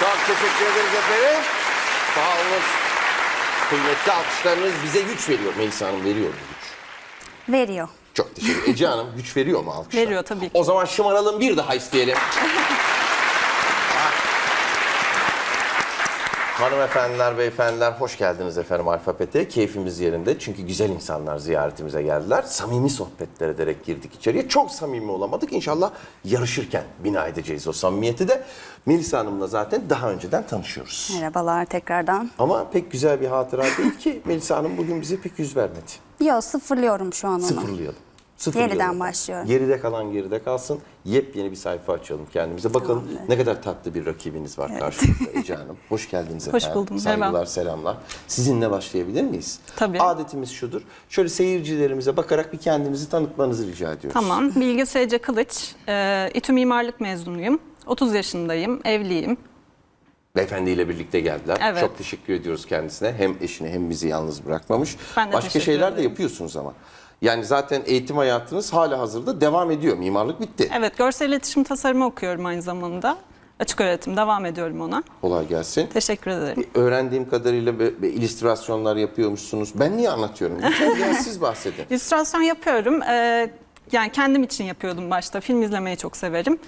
Çok teşekkür ederiz efendim. Sağ olun. Kıymetli alkışlarınız bize güç veriyor. Melisa Hanım veriyor mu güç? Veriyor. Çok teşekkür ederim. Ece Hanım güç veriyor mu alkışlar? Veriyor tabii ki. O zaman şımaralım bir daha isteyelim. Hanımefendiler, beyefendiler hoş geldiniz efendim Alfabet'e. Keyfimiz yerinde çünkü güzel insanlar ziyaretimize geldiler. Samimi sohbetler ederek girdik içeriye. Çok samimi olamadık. İnşallah yarışırken bina edeceğiz o samimiyeti de. Melisa Hanım'la zaten daha önceden tanışıyoruz. Merhabalar tekrardan. Ama pek güzel bir hatıra değil ki Melisa Hanım bugün bize pek yüz vermedi. Yo sıfırlıyorum şu an onu. Sıfırlayalım. Sıfırlayalım. Yeniden başlıyorum. Geride kalan geride kalsın. Yepyeni bir sayfa açalım kendimize. Bakalım Tamamdır. ne kadar tatlı bir rakibiniz var karşımızda Ece Hanım. Hoş geldiniz Hoş efendim. buldum, Saygılar, merhaba. selamlar. Sizinle başlayabilir miyiz? Tabii. Adetimiz şudur. Şöyle seyircilerimize bakarak bir kendinizi tanıtmanızı rica ediyoruz. Tamam. Bilge Sece Kılıç. E, İTÜ Mimarlık mezunuyum. 30 yaşındayım. Evliyim. Beyefendiyle birlikte geldiler. Evet. Çok teşekkür ediyoruz kendisine. Hem eşini hem bizi yalnız bırakmamış. Ben de Başka şeyler de yapıyorsunuz ama. Yani zaten eğitim hayatınız hala hazırda devam ediyor. Mimarlık bitti. Evet. Görsel iletişim tasarımı okuyorum aynı zamanda. Açık öğretim. Devam ediyorum ona. Kolay gelsin. Teşekkür ederim. Öğrendiğim kadarıyla be- be- illüstrasyonlar yapıyormuşsunuz. Ben niye anlatıyorum? Lütfen siz bahsedin. İllüstrasyon yapıyorum. E, yani kendim için yapıyordum başta. Film izlemeyi çok severim.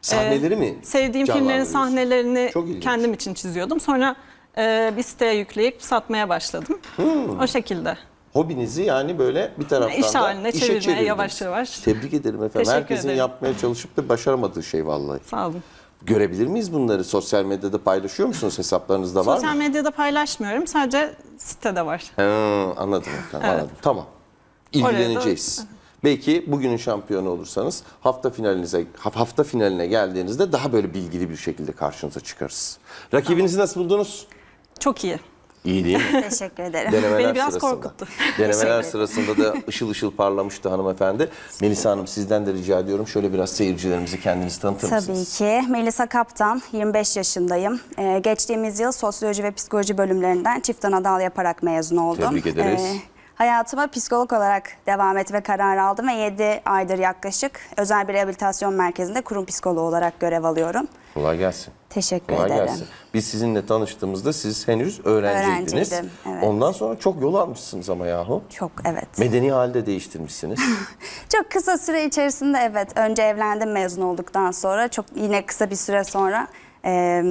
Sahneleri E, mi Sevdiğim filmlerin sahnelerini kendim için çiziyordum. Sonra e, bir siteye yükleyip satmaya başladım. Hmm. O şekilde. Hobinizi yani böyle bir taraftan İş da haline işe çevirmeye çevirdiniz. yavaş yavaş. Tebrik ederim efendim. Teşekkür Herkesin ederim. yapmaya çalışıp da başaramadığı şey vallahi. Sağ olun. Görebilir miyiz bunları? Sosyal medyada paylaşıyor musunuz? Hesaplarınızda var Sosyal mı? medyada paylaşmıyorum. Sadece sitede var. He, anladım efendim anladım. Tamam. İlgileneceğiz. Belki bugünün şampiyonu olursanız hafta finalinize haf- hafta finaline geldiğinizde daha böyle bilgili bir şekilde karşınıza çıkarız. Rakibinizi nasıl buldunuz? Çok iyi. İyi değil mi? Teşekkür ederim. Denemeler Beni biraz sırasında. korkuttu. Denemeler sırasında da ışıl ışıl parlamıştı hanımefendi. Melisa Hanım sizden de rica ediyorum. Şöyle biraz seyircilerimize kendinizi tanıtır Tabii mısınız? ki. Melisa Kaptan, 25 yaşındayım. Ee, geçtiğimiz yıl sosyoloji ve psikoloji bölümlerinden çift anadal yaparak mezun oldum. Ee, Tebrik ederiz. hayatıma psikolog olarak devam etme kararı aldım ve 7 aydır yaklaşık özel bir rehabilitasyon merkezinde kurum psikoloğu olarak görev alıyorum. Kolay gelsin. Teşekkür Kolay ederim. gelsin. Biz sizinle tanıştığımızda siz henüz öğrenciydiniz. Öğrenciydim, evet. Ondan sonra çok yol almışsınız ama yahu. Çok evet. Medeni halde değiştirmişsiniz. Çok kısa süre içerisinde evet. Önce evlendim mezun olduktan sonra. Çok yine kısa bir süre sonra e,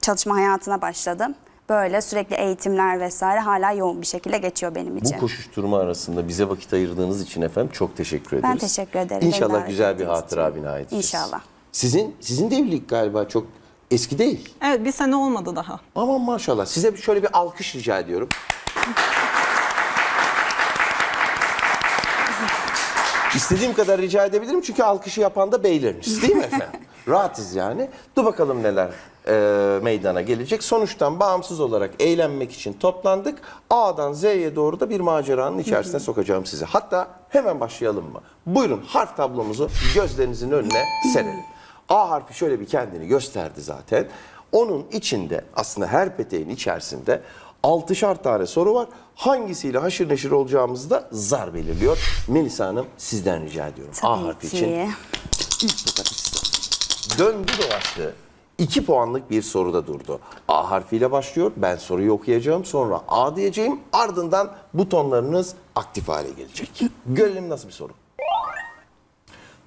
çalışma hayatına başladım. Böyle sürekli eğitimler vesaire hala yoğun bir şekilde geçiyor benim Bu için. koşuşturma arasında bize vakit ayırdığınız için efendim çok teşekkür ederiz. Ben teşekkür ederim. İnşallah güzel bir hatıra bina edeceğiz. İnşallah. Sizin sizin de evlilik galiba çok eski değil. Evet bir sene olmadı daha. Aman maşallah. Size bir- şöyle bir alkış rica ediyorum. İstediğim kadar rica edebilirim çünkü alkışı yapan da beyleriniz değil mi efendim? Rahatız yani. Dur bakalım neler e, meydana gelecek. Sonuçtan bağımsız olarak eğlenmek için toplandık. A'dan Z'ye doğru da bir maceranın içerisine sokacağım sizi. Hatta hemen başlayalım mı? Buyurun harf tablomuzu gözlerinizin önüne serelim. A harfi şöyle bir kendini gösterdi zaten. Onun içinde aslında her peteğin içerisinde altışar tane soru var. Hangisiyle haşır neşir olacağımızı da zar belirliyor. Melisa Hanım sizden rica ediyorum. A Tabii harfi ki. için ilk tokat. Döndü dolaştı. 2 puanlık bir soruda durdu. A harfiyle başlıyor. Ben soruyu okuyacağım. Sonra A diyeceğim. Ardından butonlarınız aktif hale gelecek. Görelim nasıl bir soru.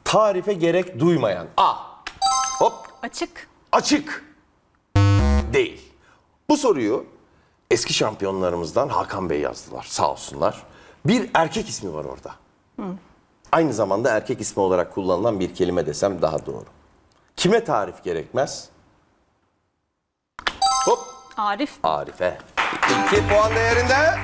Tarife gerek duymayan. A. Hop. Açık. Açık. Değil. Bu soruyu eski şampiyonlarımızdan Hakan Bey yazdılar. Sağ olsunlar. Bir erkek ismi var orada. Aynı zamanda erkek ismi olarak kullanılan bir kelime desem daha doğru. Kime tarif gerekmez? Hop. Arif. Arife. İki puan değerinde.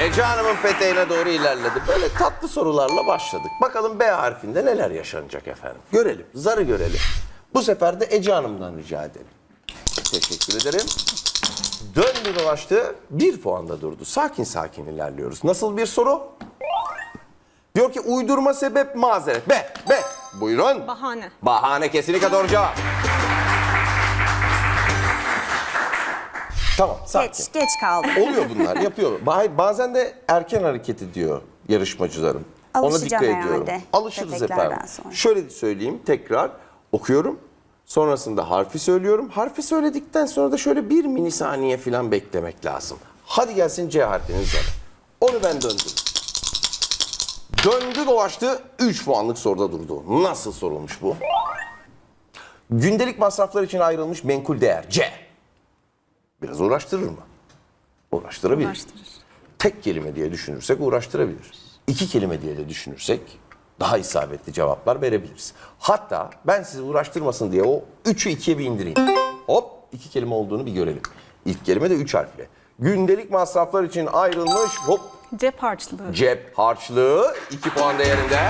Ece Hanım'ın peteğine doğru ilerledi. Böyle tatlı sorularla başladık. Bakalım B harfinde neler yaşanacak efendim. Görelim. Zarı görelim. Bu sefer de Ece Hanım'dan rica edelim. Teşekkür ederim. Döndü dolaştı. Bir puanda durdu. Sakin sakin ilerliyoruz. Nasıl bir soru? Diyor ki uydurma sebep mazeret. B. B. Buyurun. Bahane. Bahane kesinlikle doğru cevap. Tamam sakin. Geç, geç kaldım. Oluyor bunlar yapıyor. Ba- Bazen de erken hareket ediyor yarışmacılarım. Ona Alışacağım dikkat ediyorum. herhalde Alışırız peteklerden efendim. sonra. Şöyle söyleyeyim tekrar okuyorum. Sonrasında harfi söylüyorum. Harfi söyledikten sonra da şöyle bir milisaniye falan beklemek lazım. Hadi gelsin C harfinin zarı. Onu ben döndüm. Döndü dolaştı 3 puanlık soruda durdu. Nasıl sorulmuş bu? Gündelik masraflar için ayrılmış menkul değer C. Biraz uğraştırır mı? Uğraştırabilir. Uğraştırır. Tek kelime diye düşünürsek uğraştırabilir. İki kelime diye de düşünürsek daha isabetli cevaplar verebiliriz. Hatta ben sizi uğraştırmasın diye o üçü ikiye bir indireyim. Hop iki kelime olduğunu bir görelim. İlk kelime de üç harfli. Gündelik masraflar için ayrılmış hop Cep harçlığı. cep harçlığı 2 puan değerinde.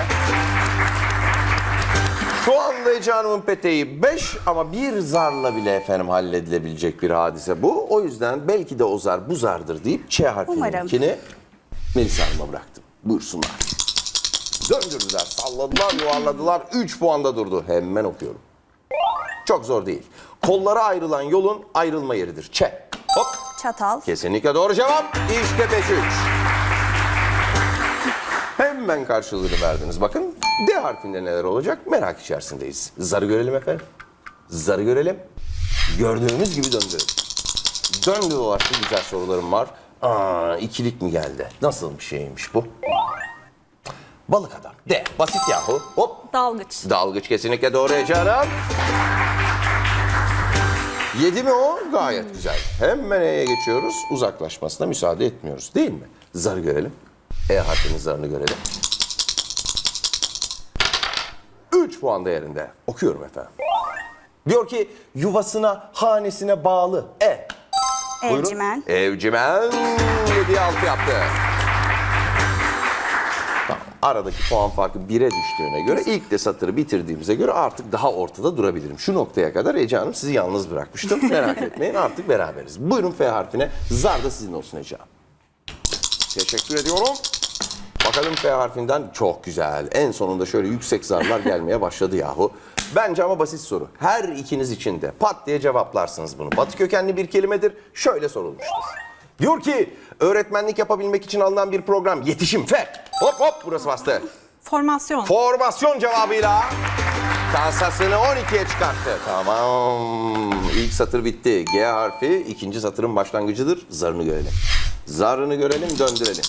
Şu anda Ece Hanım'ın peteği 5 ama bir zarla bile efendim halledilebilecek bir hadise bu. O yüzden belki de o zar bu zardır deyip Ç harfininkini Melisa Hanım'a bıraktım. Buyursunlar. Döndürdüler, salladılar, yuvarladılar. 3 puanda durdu. Hemen okuyorum. Çok zor değil. Kollara ayrılan yolun ayrılma yeridir. Ç. Hop. Çatal. Kesinlikle doğru cevap. İşte 5-3. Hemen karşılığını verdiniz. Bakın D harfinde neler olacak merak içerisindeyiz. Zarı görelim efendim. Zarı görelim. Gördüğümüz gibi döndü. Döndü dolaştı güzel sorularım var. Aa, ikilik mi geldi? Nasıl bir şeymiş bu? Balık adam. D. Basit yahu. Hop. Dalgıç. Dalgıç kesinlikle doğru Ece Hanım. Yedi mi o? Gayet güzel. Hemen E'ye geçiyoruz. Uzaklaşmasına müsaade etmiyoruz değil mi? Zarı görelim. E harfinin zarını görelim. 3 puan değerinde. Okuyorum efendim. Diyor ki yuvasına, hanesine bağlı. E. Buyurun. Evcimen. Evcimen 7'ye 6 yaptı. Tamam. Aradaki puan farkı 1'e düştüğüne göre ilk de satırı bitirdiğimize göre artık daha ortada durabilirim. Şu noktaya kadar Ece Hanım sizi yalnız bırakmıştım. Merak etmeyin artık beraberiz. Buyurun F harfine. Zar da sizin olsun Ece Hanım. Teşekkür ediyorum. Bakalım F harfinden çok güzel. En sonunda şöyle yüksek zarlar gelmeye başladı yahu. Bence ama basit soru. Her ikiniz için de pat diye cevaplarsınız bunu. Batı kökenli bir kelimedir. Şöyle sorulmuştur. Diyor ki öğretmenlik yapabilmek için alınan bir program yetişim F. Hop hop burası bastı. Formasyon. Formasyon cevabıyla kasasını 12'ye çıkarttı. Tamam. İlk satır bitti. G harfi ikinci satırın başlangıcıdır. Zarını görelim. Zarını görelim, döndürelim.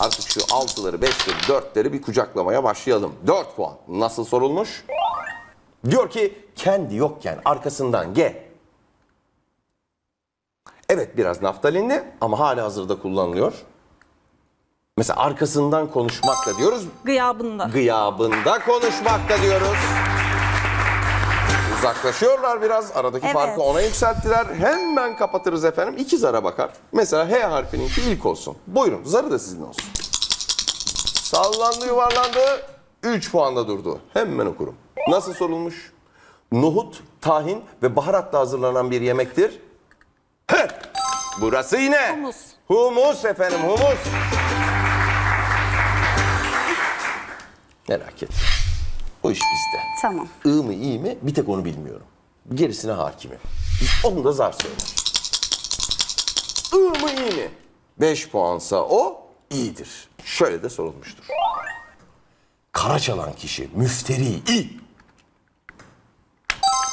Artık şu altıları, beşleri, dörtleri bir kucaklamaya başlayalım. 4 puan. Nasıl sorulmuş? Diyor ki kendi yokken arkasından G. Evet biraz naftalinli ama hala hazırda kullanılıyor. Mesela arkasından konuşmakla diyoruz. Gıyabında. Gıyabında konuşmakta diyoruz. Uzaklaşıyorlar biraz. Aradaki Evet. farkı ona yükselttiler. Hemen kapatırız efendim. İki zara bakar. Mesela H harfininki ilk olsun. Buyurun zarı da sizin olsun. Sallandı yuvarlandı. 3 puanda durdu. Hemen okurum. Nasıl sorulmuş? Nohut, tahin ve baharatla hazırlanan bir yemektir. Heh! Burası yine. Humus. Humus efendim humus. Merak etme. O iş bizde. Tamam. I mı iyi mi bir tek onu bilmiyorum. Gerisine hakimim. Onu da zar söyler. I mı iyi mi? 5 puansa o iyidir. Şöyle de sorulmuştur. Kara çalan kişi müfteri i.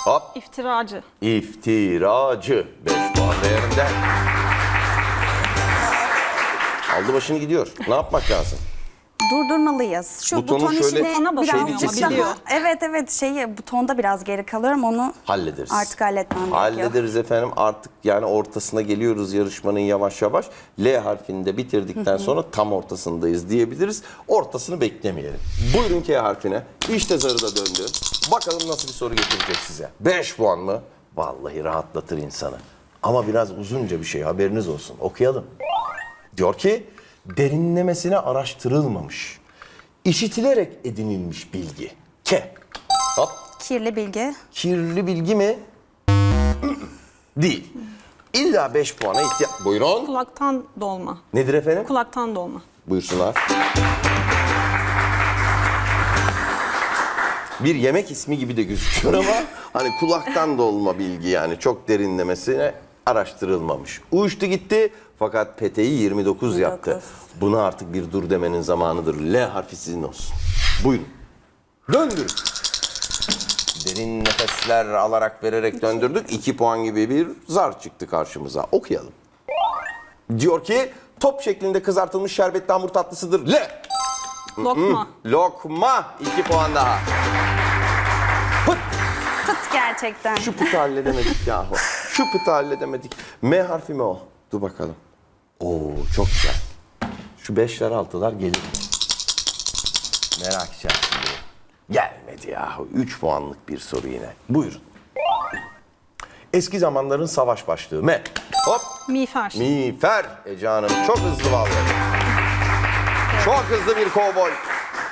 Hop İftiracı. İftiracı 5 puan değerinde. Aldı başını gidiyor. Ne yapmak lazım? Durdurmalıyız. Şu Butonu buton şöyle- işini Butona birazcık ama daha... biliyor. Evet evet şeyi butonda biraz geri kalıyorum onu Hallederiz. artık halletmem gerekiyor. Hallederiz efendim artık yani ortasına geliyoruz yarışmanın yavaş yavaş. L harfini de bitirdikten sonra tam ortasındayız diyebiliriz. Ortasını beklemeyelim. Buyurun K harfine. İşte zarı da döndü. Bakalım nasıl bir soru getirecek size. 5 puan mı? Vallahi rahatlatır insanı. Ama biraz uzunca bir şey haberiniz olsun. Okuyalım. Diyor ki derinlemesine araştırılmamış. işitilerek edinilmiş bilgi. K. Hop. Kirli bilgi. Kirli bilgi mi? Değil. İlla 5 puana ihtiyaç... Buyurun. Kulaktan dolma. Nedir efendim? Kulaktan dolma. Buyursunlar. Bir yemek ismi gibi de gözüküyor ama hani kulaktan dolma bilgi yani çok derinlemesine araştırılmamış. Uçtu gitti fakat peteği 29 yaptı. 29. Buna artık bir dur demenin zamanıdır. L harfi sizin olsun. Buyurun. Döndürün. derin nefesler alarak vererek döndürdük. 2 puan gibi bir zar çıktı karşımıza. Okuyalım. Diyor ki top şeklinde kızartılmış şerbetli hamur tatlısıdır. Le. Lokma. Lokma 2 puan daha. Pıt. Fıt gerçekten. Şu pıtı halledemedik yahu. Şu pıtı halledemedik. M harfi mi o? Dur bakalım. Oo çok güzel. Şu beşler altılar gelir? Merak içerisinde. Gelmedi yahu. 3 puanlık bir soru yine. Buyurun. Eski zamanların savaş başlığı. M. Hop. Miğfer. Miğfer. Ece Hanım çok hızlı vallahi. Çok hızlı bir kovboy.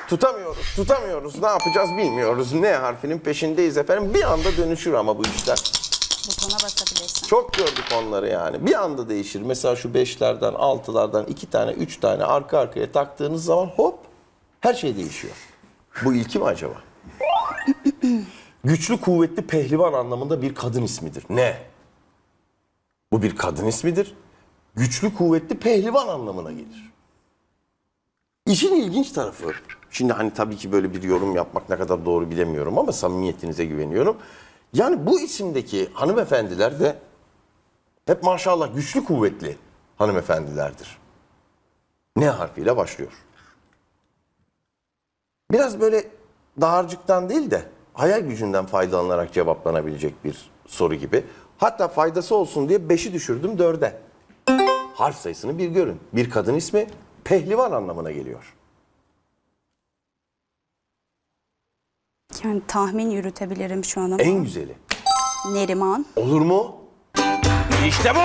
Tutamıyoruz, tutamıyoruz. Ne yapacağız bilmiyoruz. Ne harfinin peşindeyiz efendim. Bir anda dönüşür ama bu işler. Butona basabilirsin. Çok gördük onları yani. Bir anda değişir. Mesela şu beşlerden, altılardan iki tane, üç tane arka arkaya taktığınız zaman hop her şey değişiyor. Bu ilki mi acaba? Güçlü, kuvvetli, pehlivan anlamında bir kadın ismidir. Ne? Bu bir kadın ismidir. Güçlü, kuvvetli, pehlivan anlamına gelir. İşin ilginç tarafı, şimdi hani tabii ki böyle bir yorum yapmak ne kadar doğru bilemiyorum ama samimiyetinize güveniyorum. Yani bu isimdeki hanımefendiler de hep maşallah güçlü kuvvetli hanımefendilerdir. Ne harfiyle başlıyor? Biraz böyle dağarcıktan değil de hayal gücünden faydalanarak cevaplanabilecek bir soru gibi. Hatta faydası olsun diye 5'i düşürdüm 4'e. Harf sayısını bir görün. Bir kadın ismi pehlivan anlamına geliyor. Yani tahmin yürütebilirim şu an ama. En güzeli. Neriman. Olur mu? İşte bu.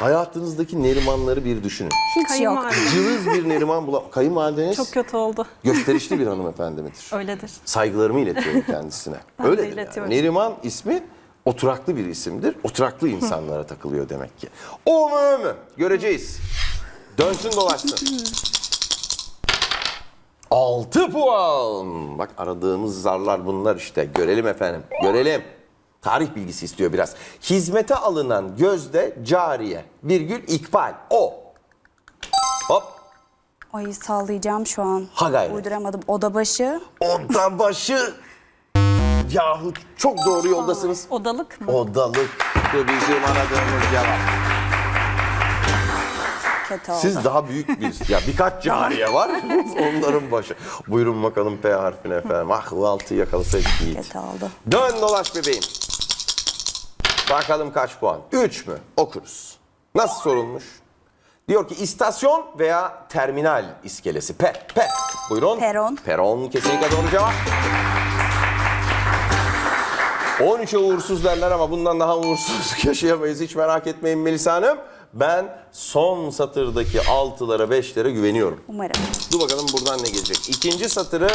Hayatınızdaki Nerimanları bir düşünün. Hiç yok. Cılız bir Neriman bulam. Kayınvalideniz Çok kötü oldu. gösterişli bir hanımefendi midir? Öyledir. Saygılarımı iletiyorum kendisine. Ben de Öyledir yani. iletiyorum. Neriman ismi oturaklı bir isimdir. Oturaklı insanlara takılıyor demek ki. O mu o mu? Göreceğiz. Dönsün dolaşsın. 6 puan. Bak aradığımız zarlar bunlar işte. Görelim efendim. Görelim. Tarih bilgisi istiyor biraz. Hizmete alınan gözde cariye. Virgül ikbal. O. Hop. Ay sallayacağım şu an. Ha gayret. Uyduramadım. Oda başı. Oda başı. Yahu çok doğru yoldasınız. Odalık mı? Odalık da bizim aradığımız cevap. Kötü oldu. Siz daha büyük bir, ya birkaç cariye var, onların başı. Buyurun bakalım P harfine efendim. Ah bu altıyı yakalasaydık iyiydi. Kötü oldu. Dön dolaş bebeğim. Bakalım kaç puan? 3 mü? Okuruz. Nasıl sorulmuş? Diyor ki istasyon veya terminal iskelesi. P, P. Buyurun. Peron. Peron kesinlikle doğru cevap. 13'e uğursuz derler ama bundan daha uğursuz yaşayamayız. Hiç merak etmeyin Melisa Hanım. Ben son satırdaki altılara, beşlere güveniyorum. Umarım. Dur bakalım buradan ne gelecek. İkinci satırı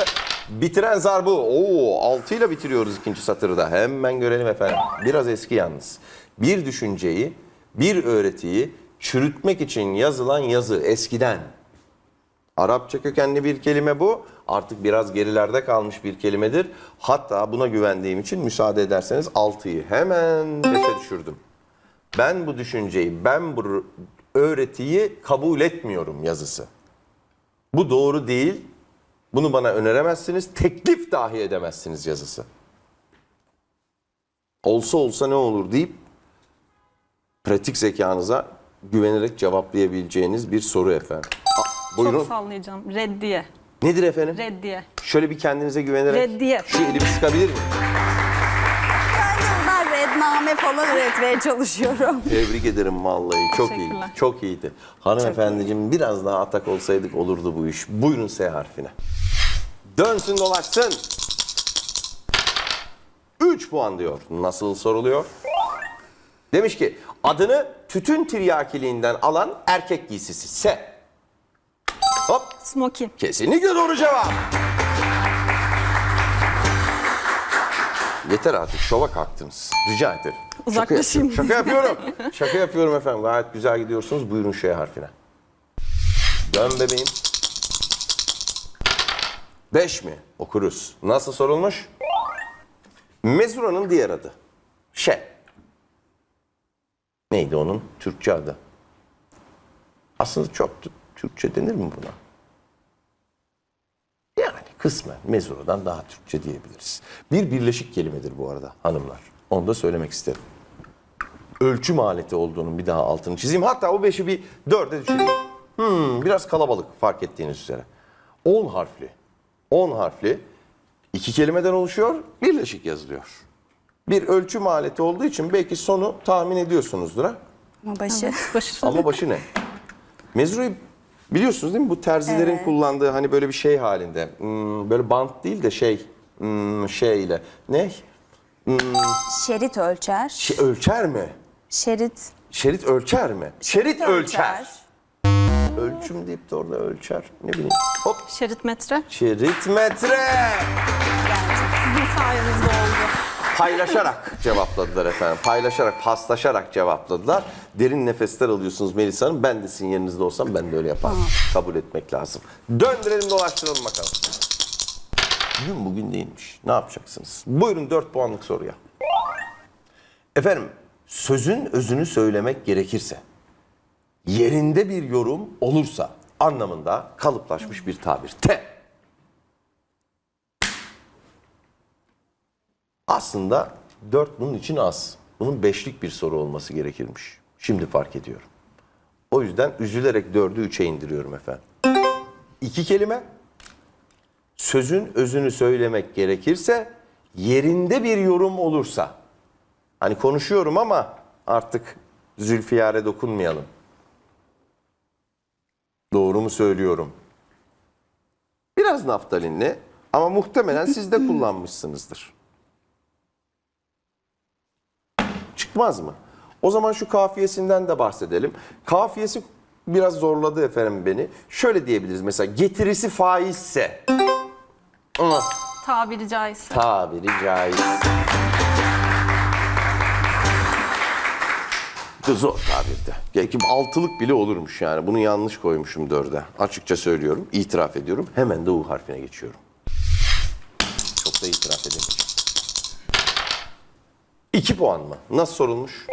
bitiren zar bu. Oo, altıyla bitiriyoruz ikinci satırı da. Hemen görelim efendim. Biraz eski yalnız. Bir düşünceyi, bir öğretiyi çürütmek için yazılan yazı eskiden. Arapça kökenli bir kelime bu. Artık biraz gerilerde kalmış bir kelimedir. Hatta buna güvendiğim için müsaade ederseniz 6'yı hemen 5'e düşürdüm. Ben bu düşünceyi, ben bu öğretiyi kabul etmiyorum yazısı. Bu doğru değil. Bunu bana öneremezsiniz. Teklif dahi edemezsiniz yazısı. Olsa olsa ne olur deyip pratik zekanıza güvenerek cevaplayabileceğiniz bir soru efendim. Aa, buyurun. Çok sallayacağım. Reddiye. Nedir efendim? Reddiye. Şöyle bir kendinize güvenerek Reddiye. şu elimi sıkabilir miyim? Redname falan üretmeye çalışıyorum. Tebrik ederim vallahi. Çok. Teşekkürler. Çok iyiydi. Hanımefendiciğim biraz daha atak olsaydık olurdu bu iş. Buyurun S harfine. Dönsün dolaşsın. 3 puan diyor. Nasıl soruluyor? Demiş ki adını tütün tiryakiliğinden alan erkek giysisi. S. Hop. Smokin. Kesinlikle doğru cevap. Yeter artık şova kalktınız. Rica ederim. Şaka Uzaklaşayım. yapıyorum. Şaka yapıyorum. Şaka yapıyorum efendim. Gayet güzel gidiyorsunuz. Buyurun şey harfine. Dön bebeğim. Beş mi? Okuruz. Nasıl sorulmuş? Mezura'nın diğer adı. Şe. Neydi onun Türkçe adı? Aslında çok Türkçe denir mi buna? Kısmen mezuradan daha Türkçe diyebiliriz. Bir birleşik kelimedir bu arada hanımlar. Onu da söylemek isterim. Ölçüm aleti olduğunun bir daha altını çizeyim. Hatta o beşi bir dörde düşüreyim. Hmm, biraz kalabalık fark ettiğiniz üzere. 10 harfli. 10 harfli iki kelimeden oluşuyor, birleşik yazılıyor. Bir ölçüm aleti olduğu için belki sonu tahmin ediyorsunuzdur ha. Ama başı. Ama başı ne? Mezurayı biliyorsunuz değil mi? Bu terzilerin Evet. kullandığı hani böyle bir şey halinde. Hmm, böyle bant değil de şey hmm, şeyle. Ne? Şerit ölçer. Şey, ölçer mi? Şerit. Şerit ölçer mi? Şerit, ölçer. ölçer. Ölçüm deyip de orada ölçer. Ne bileyim. Hop. Şerit metre. Şerit metre. Sizin sayenizde oldu. Paylaşarak cevapladılar efendim. Paylaşarak, paslaşarak cevapladılar. Derin nefesler alıyorsunuz Melisa Hanım. Ben de sizin yerinizde olsam ben de öyle yaparım. Kabul etmek lazım. Döndürelim dolaştıralım bakalım. Gün bugün değilmiş. Ne yapacaksınız? Buyurun 4 puanlık soruya. Efendim sözün özünü söylemek gerekirse yerinde bir yorum olursa anlamında kalıplaşmış bir tabir. T. Aslında 4 bunun için az. Bunun beşlik bir soru olması gerekirmiş. Şimdi fark ediyorum. O yüzden üzülerek 4'ü 3'e indiriyorum efendim. İki kelime. Sözün özünü söylemek gerekirse yerinde bir yorum olursa. Hani konuşuyorum ama artık Zülfiyar'e dokunmayalım. Doğru mu söylüyorum? Biraz naftalinli ama muhtemelen siz de kullanmışsınızdır. Çıkmaz mı? O zaman şu kafiyesinden de bahsedelim. Kafiyesi biraz zorladı efendim beni. Şöyle diyebiliriz mesela getirisi faizse. Ama Tabiri caizse. tabiri caiz. Zor tabirde. Belki altılık bile olurmuş yani. Bunu yanlış koymuşum dörde. Açıkça söylüyorum, itiraf ediyorum. Hemen de U harfine geçiyorum. Çok da itiraf edemeyeceğim. İki puan mı? Nasıl sorulmuş?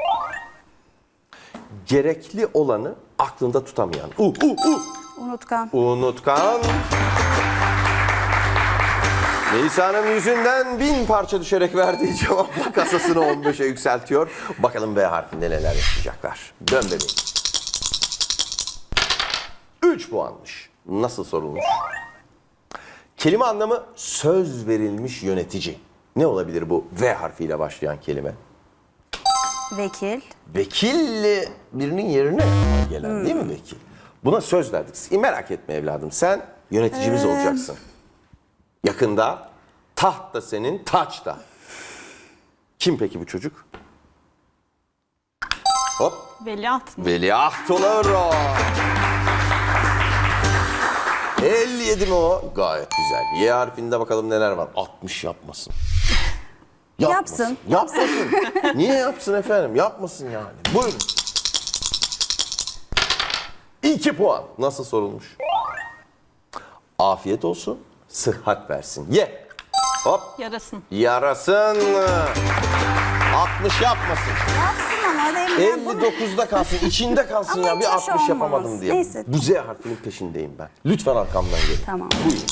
Gerekli olanı aklında tutamayan. U, u, u. Unutkan. Unutkan. Melisa Hanım yüzünden bin parça düşerek verdiği cevapla kasasını 15'e yükseltiyor. Bakalım B harfinde neler yaşayacaklar. Dön bebeğim. 3 puanmış. Nasıl sorulmuş? Kelime anlamı söz verilmiş yönetici. Ne olabilir bu V harfiyle başlayan kelime? Vekil. Vekilli birinin yerine gelen değil mi vekil? Buna söz verdik. Merak etme evladım sen yöneticimiz olacaksın. Yakında taht da senin taç da. Kim peki bu çocuk? Hop. Veliaht mı? Veliaht olur o. 57 mi o? Gayet güzel. Y harfinde bakalım neler var. 60 yapmasın. Yapsın. Yapmasın. Niye yapsın efendim? Yapmasın yani. Buyurun. 2 puan. Nasıl sorulmuş? Afiyet olsun. Sıhhat versin. Ye. Hop. Yarasın. Yarasın. 60 yapmasın. Yapsın ama bunu- 59'da kalsın, içinde kalsın Ama ya. hiç Bir hoş 60 yapamadım olmaz. diye. Neyse. Bu Z harfinin peşindeyim ben. Lütfen arkamdan gelin. Tamam. Buyurun.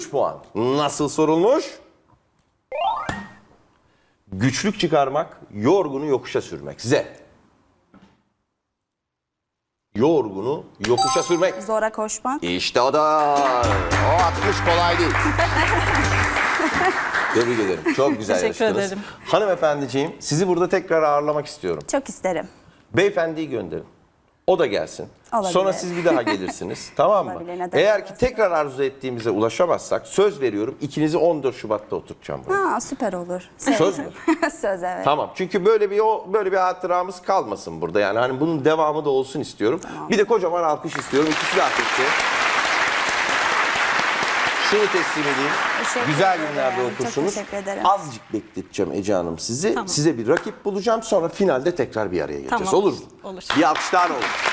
3 puan. Nasıl sorulmuş? Güçlük çıkarmak, yorgunu yokuşa sürmek. Z. Yorgunu yokuşa sürmek. Zora koşmak. İşte o da. O 60 kolay değil. Tebrik ederim. Çok güzel Teşekkür yarıştınız. ederim. Hanımefendiciğim sizi burada tekrar ağırlamak istiyorum. Çok isterim. Beyefendiyi gönderin. O da gelsin. Olabilir. Sonra siz bir daha gelirsiniz. tamam mı? Olabilir, neden Eğer ki olmasın? tekrar arzu ettiğimize ulaşamazsak söz veriyorum ikinizi 14 Şubat'ta oturtacağım buraya. Ha süper olur. Söz mü? Söz evet. Tamam. Çünkü böyle bir o böyle bir hatıramız kalmasın burada. Yani hani bunun devamı da olsun istiyorum. Bir de kocaman alkış istiyorum. İkisi de hak etti. Şunu teslim edeyim. Teşekkür Güzel ederim. günlerde Çok okursunuz. teşekkür ederim. Azıcık bekleteceğim Ece Hanım sizi. Tamam. Size bir rakip bulacağım. Sonra finalde tekrar bir araya geleceğiz. Tamam. Olur mu? Olur. Bir alkışlar olur.